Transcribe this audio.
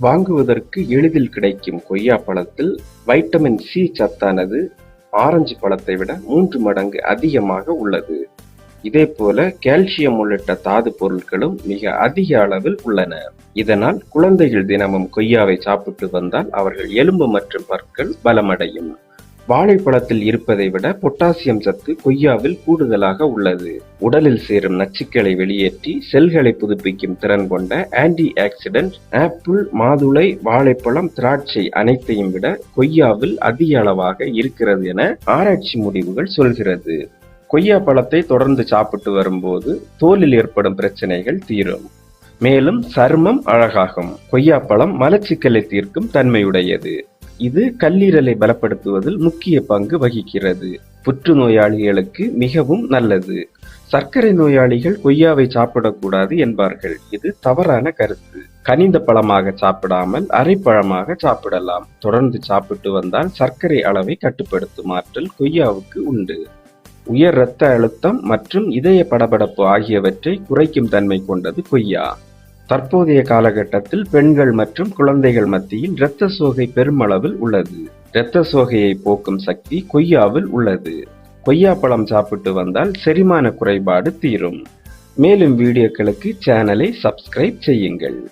வாங்குவதற்கு எளிதில் கிடைக்கும் கொய்யா பழத்தில் வைட்டமின் சி சத்தானது ஆரஞ்சு பழத்தை விட மூன்று மடங்கு அதிகமாக உள்ளது. இதேபோல கால்சியம் உள்ளிட்ட தாது பொருட்களும் மிக அதிக அளவில் உள்ளன. இதனால் குழந்தைகள் தினமும் கொய்யாவை சாப்பிட்டு வந்தால் அவர்கள் எலும்பு மற்றும் பற்கள் பலமடையும். வாழைப்பழத்தில் இருப்பதை விட பொட்டாசியம் சத்து கொய்யாவில் கூடுதலாக உள்ளது. உடலில் சேரும் நச்சுக்களை வெளியேற்றி செல்களை புதுப்பிக்கும் திறன் கொண்ட ஆன்டி ஆக்சிடென்ட் ஆப்பிள் மாதுளை வாழைப்பழம் திராட்சை அனைத்தையும் விட கொய்யாவில் அதிக அளவாக இருக்கிறது என ஆராய்ச்சி முடிவுகள் சொல்கிறது. கொய்யா பழத்தை தொடர்ந்து சாப்பிட்டு வரும்போது தோலில் ஏற்படும் பிரச்சனைகள் தீரும். மேலும் சருமம் அழகாகும். கொய்யாப்பழம் மலச்சிக்கலை தீர்க்கும் தன்மையுடையது. இது கல்லீரலை பலப்படுத்துவதில் முக்கிய பங்கு வகிக்கிறது. புற்றுநோயாளிகளுக்கு மிகவும் நல்லது. சர்க்கரை நோயாளிகள் கொய்யாவை சாப்பிடக்கூடாது என்பார்கள். இது தவறான கருத்து. கனிந்த பழமாக சாப்பிடாமல் அரைப்பழமாக சாப்பிடலாம். தொடர்ந்து சாப்பிட்டு வந்தால் சர்க்கரை அளவை கட்டுப்படுத்தும் ஆற்றல் கொய்யாவுக்கு உண்டு. உயர் இரத்த அழுத்தம் மற்றும் இதய படபடப்பு ஆகியவற்றை குறைக்கும் தன்மை கொண்டது கொய்யா. தற்போதைய காலகட்டத்தில் பெண்கள் மற்றும் குழந்தைகள் மத்தியில் இரத்த சோகை பெருமளவில் உள்ளது. இரத்த சோகையை போக்கும் சக்தி கொய்யாவில் உள்ளது. கொய்யா பழம் சாப்பிட்டு வந்தால் செரிமான குறைபாடு தீரும். மேலும் வீடியோக்களுக்கு சேனலை சப்ஸ்கிரைப் செய்யுங்கள்.